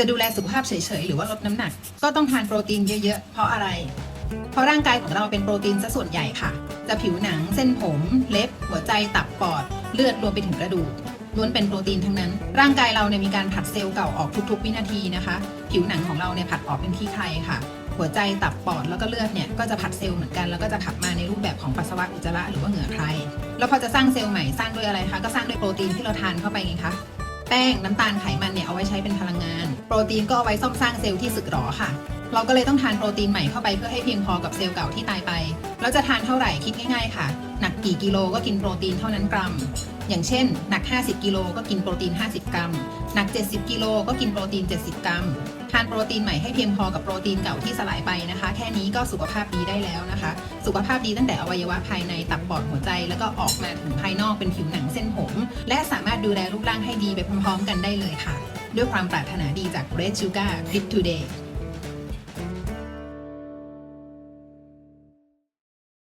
จะดูแลสุขภาพเฉยๆ หรือว่าลดน้ำหนัก ก็ต้องทานโปรตีนเยอะๆ เพราะอะไร เพราะร่างกายของเราเป็นโปรตีนซะส่วนใหญ่ค่ะ จะผิวหนัง เส้นผม เล็บ หัวใจ ตับ ปอด เลือด รวมไปถึงกระดูก ล้วนเป็นโปรตีนทั้งนั้น ร่างกายเราเนี่ยมีการผลัดเซลล์เก่าออกทุกๆ วินาทีนะคะ ผิวหนังของเราเนี่ยผลัดออกเป็นที่ใครค่ะ หัวใจ ตับ ปอด แล้วก็เลือดเนี่ย ก็จะผลัดเซลล์เหมือนกัน แล้วก็จะขับมาในรูปแบบของปัสสาวะอุจจาระหรือว่าเหงื่อใคร แล้วพอจะสร้างเซลล์ใหม่ สร้างด้วยอะไรคะ ก็สร้างด้วยโปรตีนที่เราทานเข้าไปไงคะ แป้ง น้ำตาล ไขมันเนี่ย เอาไว้ใช้เป็นพลัง โปรตีนก็เอาไว้ซ่อมสร้างเซลล์ที่สึกหรอค่ะ เราก็เลยต้องทานโปรตีนใหม่เข้าไปเพื่อให้เพียงพอกับเซลล์เก่าที่ตายไป แล้วจะทานเท่าไหร่คิดง่ายๆค่ะ หนักกี่กิโลก็กินโปรตีนเท่านั้นกรัม อย่างเช่น หนัก 50 กิโลก็กินโปรตีน 50 กรัม หนัก 70 กิโลก็กินโปรตีน 70 กรัม ทานโปรตีนใหม่ให้เพียงพอกับโปรตีนเก่าที่สลายไปนะคะ แค่นี้ก็สุขภาพดีได้แล้วนะคะ สุขภาพดีตั้งแต่อวัยวะภายในตับปอดหัวใจ แล้วก็ออกมาถึงภายนอกเป็นผิวหนังเส้นผม และสามารถดูแลรูปร่างให้ดีไปพร้อมๆ กันได้เลยค่ะ ด้วยความปรารถนาดีจากเรดชูการ์คลิปทูเดย์